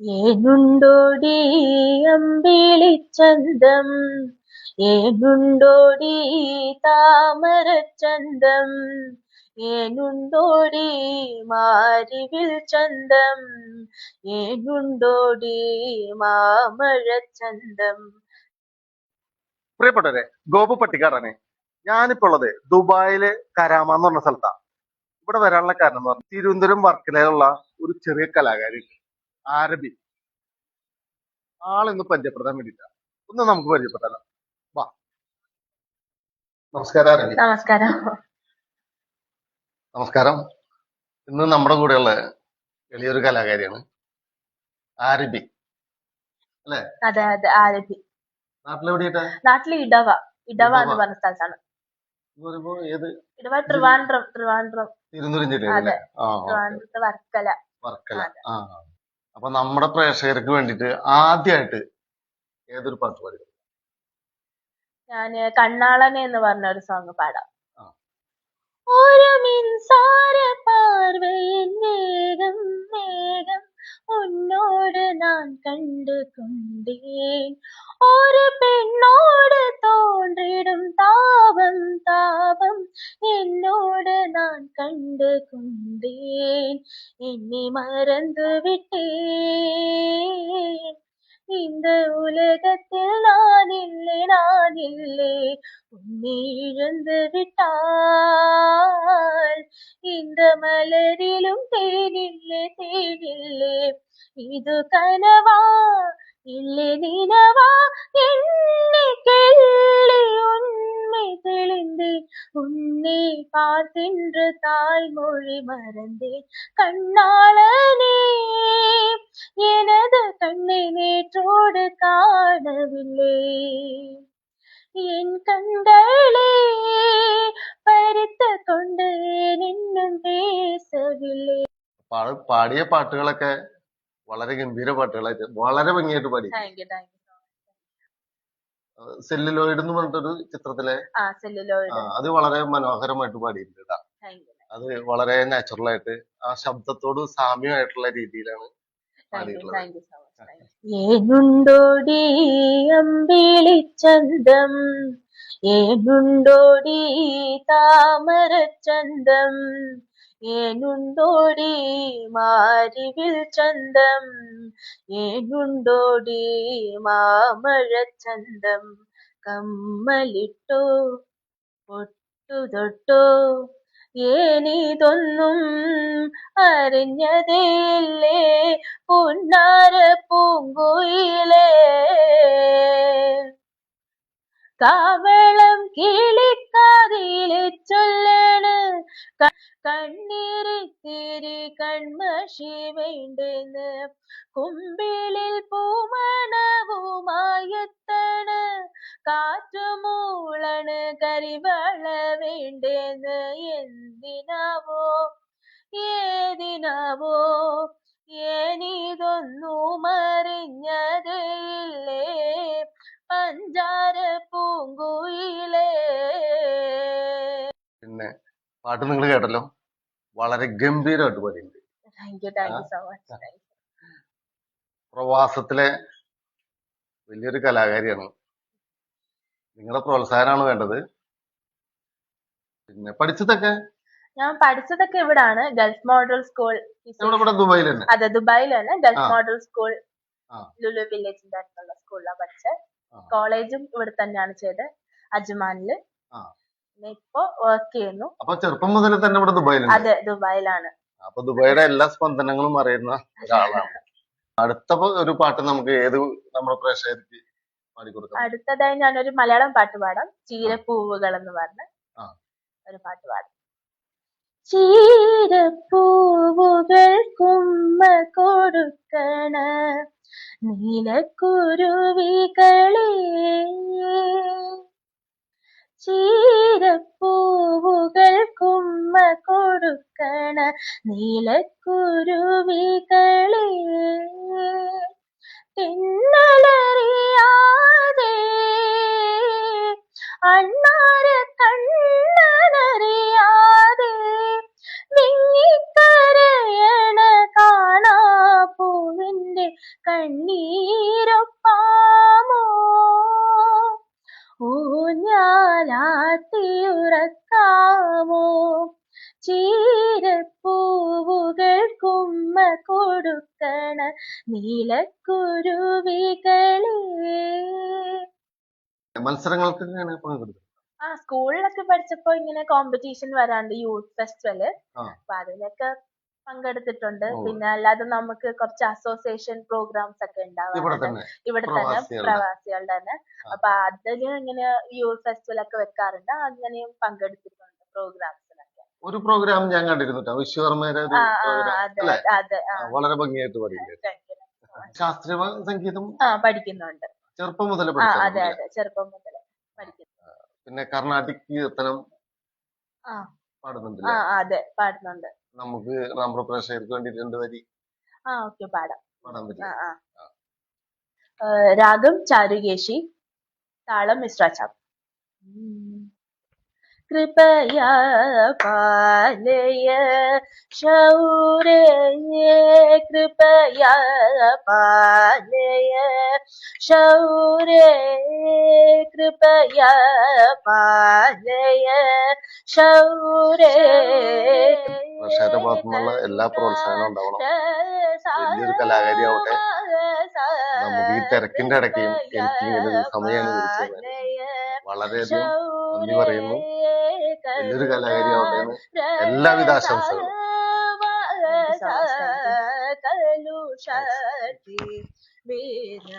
ഏനുണ്ടോടി അമ്പിളിച്ചന്തം ഏനുണ്ടോടി താമരച്ചന്തം ഏനുണ്ടോടി മാരിവിൽ ചന്തം? ഏനുണ്ടോടി മാമഴച്ചന്തം പ്രിയപ്പെട്ടവരെ ഗോപു പട്ടിക്കാടാണ് ഞാനിപ്പോ ഉള്ളത് ദുബായിലെ കരാമ എന്ന് പറഞ്ഞ സ്ഥലത്താണ് ഇവിടെ വരാനുള്ള കാരണം എന്ന് പറഞ്ഞാൽ തിരുവനന്തപുരം വർക്കലയിലുള്ള ഒരു ചെറിയ കലാകാരി ആരബി ആളിന്ന് പരിചയപ്പെടുത്താൻ വേണ്ടിട്ടാണ് ഒന്ന് നമുക്ക് പരിചയപ്പെട്ടാലോ. വാ. നമസ്കാരം നമസ്കാരം. നമസ്കാരം. ഇന്ന് നമ്മുടെ കൂടെയുള്ള വലിയൊരു കലാകാരിയാണ് ആരബി. അതെ അതെ ആരബി. നാട്ടിലെവിടെയായിട്ടാ? നാട്ടിൽ ഇടവ. ഇടവ എന്ന്. പറഞ്ഞ സ്ഥലത്താണ്. ഇടവ ട്രിവാൻഡ്രം ട്രിവാൻഡ്രം. തിരുവനന്തപുരം ജില്ലയിലെ വർക്കല. വർക്കല. ആ. അപ്പൊ നമ്മുടെ പ്രേക്ഷകർക്ക് വേണ്ടിട്ട് ആദ്യമായിട്ട് ഏതൊരു പാട്ട് പാടി ഞാൻ കണ്ണാളന എന്ന് പറഞ്ഞ ഒരു സോങ് പാടാം. ഒരു മിൻസാര പാർവയൻ മേഘം നേരം ഉന്നോട് നാൻ കണ്ടു കൊണ്ടേ ஒரு பெண்ணோடு தோன்றிடும் தாபம் தாபம். என்னோடு நான் கண்டு கொண்டேன் என்னை மறந்து விட்டேன். இந்த உலகத்தில் நான் இல்லை நான் இல்லை. உன்னை இழந்து விட்டால் இந்த மலரிலும் தேனில்லை தேனில்லை இது கனவா? இல்லை நினவா என்னை கிள்ளி உண்மை தெளிந்தேன் உன்னை பார்த்தின்று தாய்மொழி மறந்தேன் கண்ணாளனே எனது கண்ணை நேற்றோடு காணவில்லை என் கண்களே பறித்து கொண்டு இன்னும் பேசவில்லை പാ- പാടിയ പാട്ടുകളൊക്കെ വളരെ ഗംഭീര പാട്ടുകളായിട്ട് വളരെ ഭംഗിയായിട്ട് പാടി. സെല്ലുലോയിഡ് എന്ന് പറഞ്ഞിട്ടൊരു ചിത്രത്തിലെ അത് വളരെ മനോഹരമായിട്ട് പാടിയിട്ടുണ്ട് അത് വളരെ നാച്ചുറൽ ആയിട്ട് ആ ശബ്ദത്തോട് സാമ്യമായിട്ടുള്ള രീതിയിലാണ് ഏനുണ്ടോടി അമ്പിളിച്ചന്തം ഏനുണ്ടോടി താമരച്ചന്തം? ഏനുണ്ടോടി മാരിവിൽ ചന്തം? ഏനുണ്ടോടി മാമഴച്ചന്തം കമ്മലിട്ടോ പൊട്ടുതൊട്ടോ ഏനിതൊന്നും അറിഞ്ഞതേയില്ലേ പുന്നാര പൂങ്കുയിലേ കാവളം കിളിക്കാതിലെ ചൊല്ലണ്. കണ്ണീരിത്തിരി കൺമഷി വേണ്ടെന്ന്. കുമ്പിളിൽ പൂമണവുമായെത്തണ്. കാറ്റുമൂളണ് കരിവള വേണ്ടെന്ന്. എന്തിനാവോ? ഏതിനാവോ? എനിതൊന്നും അറിഞ്ഞതേയില്ലേ പഞ്ചാര പൂങ്കുയിലേ. പിന്നെ പാട്ട് നിങ്ങൾ കേട്ടല്ലോ? വളരെ ഗംഭീരമായിട്ട് പാടിയിട്ടുണ്ട്. പ്രവാസത്തിലെ വലിയൊരു കലാകാരിയാണ്. നിങ്ങളുടെ പ്രോത്സാഹനമാണ് വേണ്ടത്. പിന്നെ പഠിച്ചതൊക്കെ? ഞാൻ പഠിച്ചതൊക്കെ ഇവിടാണ്. ഗൾഫ് മോഡൽ സ്കൂൾ ഇവിടെ ദുബായിൽ തന്നെ? അതെ ദുബായിലാണ് ഗൾഫ് മോഡൽ സ്കൂൾ. ലുലു വില്ലേജിന്റെ അടുത്തുള്ള സ്കൂളിലാണ് പഠിച്ചത്. കോളേജും ഇവിടെ തന്നെയാണ് ചെയ്തത് അജ്മാനിൽ. പിന്നെ ഇപ്പൊ വർക്ക് ചെയ്യുന്നു. അപ്പൊ ചെറുപ്പം മുതൽ തന്നെ ഇവിടെ ദുബായിൽ അതെ ദുബായിലാണ്. അപ്പൊ ദുബായിയുടെ എല്ലാ സ്പന്ദനങ്ങളും അറിയുന്ന ഒരാളാണ്. അടുത്ത ഒരു പാട്ട് നമുക്ക് ഏത് നമ്മുടെ പ്രേക്ഷകർക്ക് അടുത്തതായി ഞാനൊരു മലയാളം പാട്ട് പാടാം. ചീരപ്പൂവുകൾ എന്ന് പറഞ്ഞ. ഒരു പാട്ട് പാടാം. ചീരപ്പൂവുകൾ കുമ്മ കൊടുക്കണ. നീലക്കുരുവികളെ ചീരപ്പൂവുകൾ കുമ്മ കൊടുക്കണ നീലക്കുരുവികളെ തിന്നലറിയാതെ അണ്ണാര കണ്ണനറിയാതെ ഊഞ്ഞാലാട്ടിയുറക്കാമോ ചീരപ്പൂവുകൾ കുമ്മ കൊടുക്കണ നീലക്കുരുവികളെ. മത്സരങ്ങൾക്ക് എങ്ങനെ പങ്കെടുത്തു ആ സ്കൂളിലൊക്കെ പഠിച്ചപ്പോ ഇങ്ങനെ കോമ്പറ്റീഷൻ വരാണ്ട് യൂത്ത് ഫെസ്റ്റിവൽ. അപ്പൊ അതിലൊക്കെ പങ്കെടുത്തിട്ടുണ്ട്. പിന്നെ അല്ലാതെ നമുക്ക് കുറച്ച് അസോസിയേഷൻ പ്രോഗ്രാംസ് ഒക്കെ ഉണ്ടാവാറുണ്ട്. ഇവിടെ തന്നെ. പ്രവാസികളുടെ. തന്നെ. അപ്പൊ അതിന് ഇങ്ങനെ യൂത്ത് ഫെസ്റ്റിവൽ ഒക്കെ വെക്കാറുണ്ട്. അങ്ങനെയും പങ്കെടുത്തിട്ടുണ്ട് പ്രോഗ്രാംസിലൊക്കെ ഒരു പ്രോഗ്രാം ഞാൻ കണ്ടിരുന്നു. വിശ്വകർമ്മയുടെ വളരെ ഭംഗിയായിട്ട് thank ശാസ്ത്രീയ സംഗീതം? പഠിക്കുന്നുണ്ട്. ചെറുപ്പം മുതൽ അതെ അതെ. ചെറുപ്പം മുതൽ പഠിക്കുന്നു. പിന്നെ കർണാടിക് കീർത്തനം. പാടുന്നുണ്ട് അതെ പാടുന്നുണ്ട്. നമുക്ക് നമ്മുടെ പ്രേക്ഷകർക്ക് വേണ്ടി രണ്ട് വരി ആ ഓക്കെ പാടാം. പാടാൻ പറ്റും. രാഗം ചാരുകേശി താളം മിശ്രാചാം കൃപയാ പാലയ ശൗരയേ കൃപയാ പാലയ ശൗരേ കൃപയാ പാലയ ശൗരേ പ്രേക്ഷകരുടെ ഭാഗത്തു നിന്നുള്ള എല്ലാ പ്രോത്സാഹനവും ഉണ്ടാവണം വലിയൊരു കലാകാരിയാവട്ടെ. നമുക്ക് ഈ തിരക്കിന്റെ ഇടയ്ക്കും എനിക്ക് ഇങ്ങനെ ഒരു സമയമാണ് വിളിച്ചത് വളരെയധികം നന്ദി പറയുന്നു. വലിയൊരു കലാകാരിയാവട്ടെ എന്ന് എല്ലാവിധ ആശംസകളും. വീര